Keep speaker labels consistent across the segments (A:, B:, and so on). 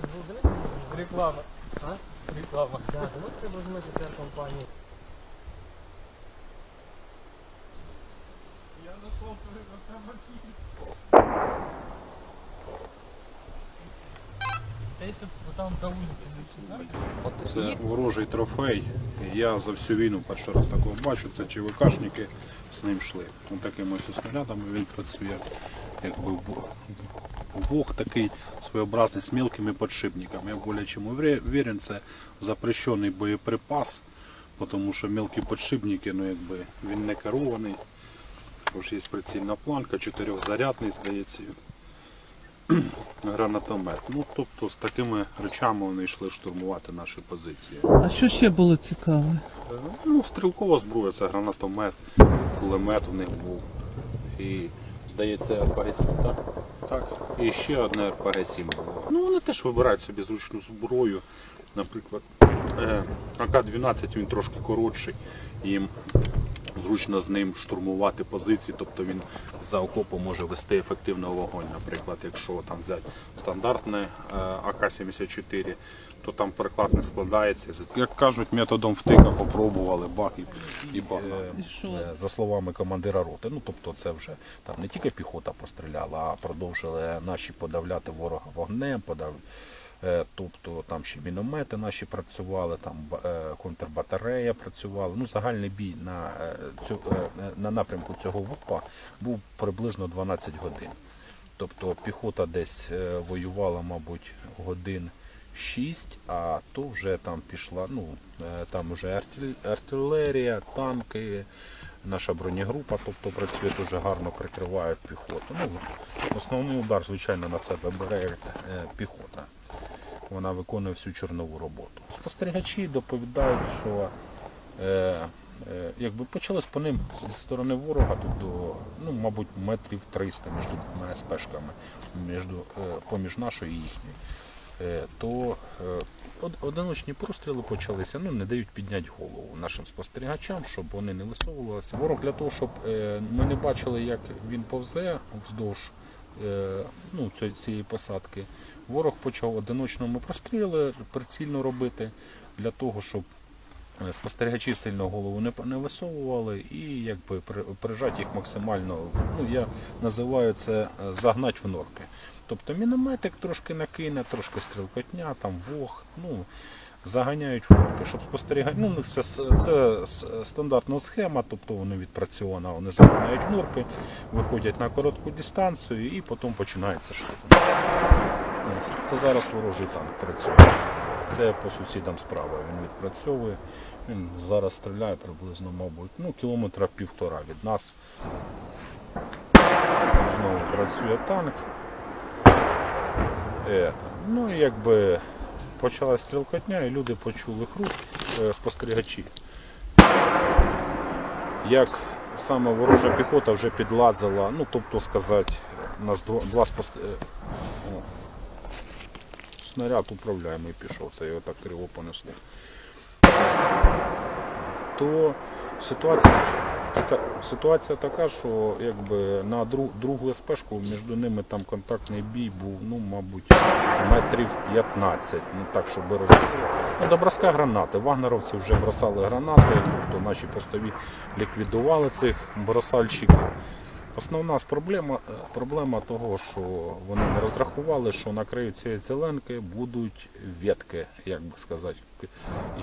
A: 5 буде. Реклама.
B: А?
A: Реклама.
B: Да, давайте візьмете тепер компанію.
A: Я нашел свой автомобиль.
C: Це ворожий трофей. Я за всю війну перший раз такого бачу. Це ЧВКшники з ним йшли. Ось такими ось снарядами він працює. Якби в- вог такий своєобразний з мілкими підшипниками. Я более чим уверен, це запрещений боєприпас, тому що мілкі підшипники, ну якби він не керований. Також є прицільна планка, чотирьохзарядний, здається. Гранатомет. Ну тобто з такими речами вони йшли штурмувати наші позиції.
D: А що ще було цікаве?
C: Е, Ну, стрілкова зброя, це гранатомет, кулемет у них був. І, здається, РПГ-7, так? Так. І ще одне РПГ-7. Ну, вони теж вибирають собі зручну зброю. Наприклад, е, АК-12 він трошки коротший. Їм зручно з ним штурмувати позиції, тобто він за окопом може вести ефективно вогонь. Наприклад, якщо там взяти стандартне е, АК-74, то там переклад не складається. Як кажуть, методом втика попробували бах і, і бах.
D: І що?
C: Е, За словами командира роти, ну тобто це вже там не тільки піхота постріляла, а продовжили наші подавляти ворога вогнем, подав... е, тобто там ще міномети наші працювали, там е, контрбатарея працювала. Ну, загальний бій на, е, цю, на напрямку цього ВУПа був приблизно 12 годин. Тобто піхота десь воювала, мабуть, годин 6, а то вже там пішла, ну, там вже артилерія, танки, наша бронегрупа, тобто працює дуже гарно, прикриває піхоту. Ну, основний удар, звичайно, на себе бере піхота. Вона виконує всю чорнову роботу. Спостерігачі доповідають, що е, е, якби почалось по ним зі сторони ворога тут до, ну, мабуть, метрів 300 між двома СПшками, між, е, поміж нашою і їхньою. Е, то е, одиночні простріли почалися, ну не дають підняти голову нашим спостерігачам, щоб вони не висовувалися. Ворог для того, щоб е, ми не бачили, як він повзе вздовж ну, цієї- посадки. Ворог почав одиночному простріли прицільно робити для того, щоб е, спостерігачі сильно голову не, не висовували і якби при- прижати їх максимально, ну я називаю це е, загнать в норки. Тобто мінометик трошки накине, трошки стрілкотня, там вог, ну заганяють в норки, щоб спостерігати. Ну, це, це стандартна схема, тобто вони відпрацьована, вони заганяють норки, виходять на коротку дистанцію і потім починається. Ось, Це зараз ворожий танк працює. Це по сусідам справа. Він відпрацьовує. Він зараз стріляє приблизно, мабуть, ну, кілометра півтора від нас. Знову працює танк. Е, Ну якби почалась стрілкотня, і люди почули хруст е, спостерігачі. Як саме ворожа піхота вже підлазила, ну тобто сказати, нас два, два спостерігачі. Снаряд управляємий пішов, це його так криво понесло. То ситуація, ситуація така, що якби на друг, другу СПшку між ними там контактний бій був, ну, мабуть, метрів 15. Ну так, щоб розуміли. Ну, до броска гранати. Вагнеровці вже бросали гранати, тобто наші постові ліквідували цих бросальщиків. Основна проблема, е, проблема того, що вони не розрахували, що на краю цієї зеленки будуть ветки, як би сказати,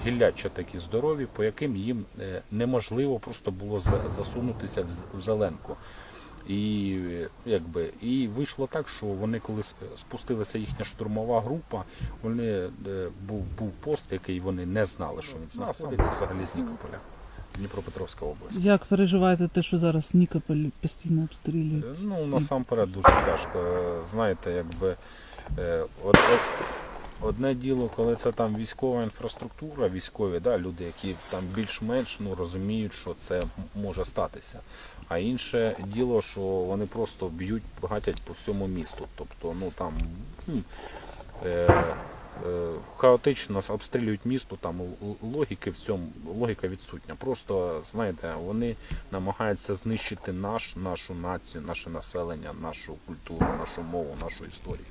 C: гілляча такі здорові, по яким їм е, неможливо просто було засунутися в зеленку. І, е, якби, і вийшло так, що вони коли спустилася їхня штурмова група, вони був, був пост, який вони не знали, що він знаходиться взагалі з Нікополя, Дніпропетровська область.
D: Як переживаєте те, що зараз Нікополь постійно обстрілюють?
C: Ну, насамперед дуже тяжко. Е, Знаєте, якби е, од, одне діло, коли це там військова інфраструктура, військові, да, люди, які там більш-менш ну, розуміють, що це може статися. А інше діло, що вони просто б'ють, гатять по всьому місту. Тобто, ну там. хм, Е, е, хаотично обстрілюють місто, там логіки в цьому логіка відсутня. Просто знаєте, вони намагаються знищити наш, нашу націю, наше населення, нашу культуру, нашу мову, нашу історію.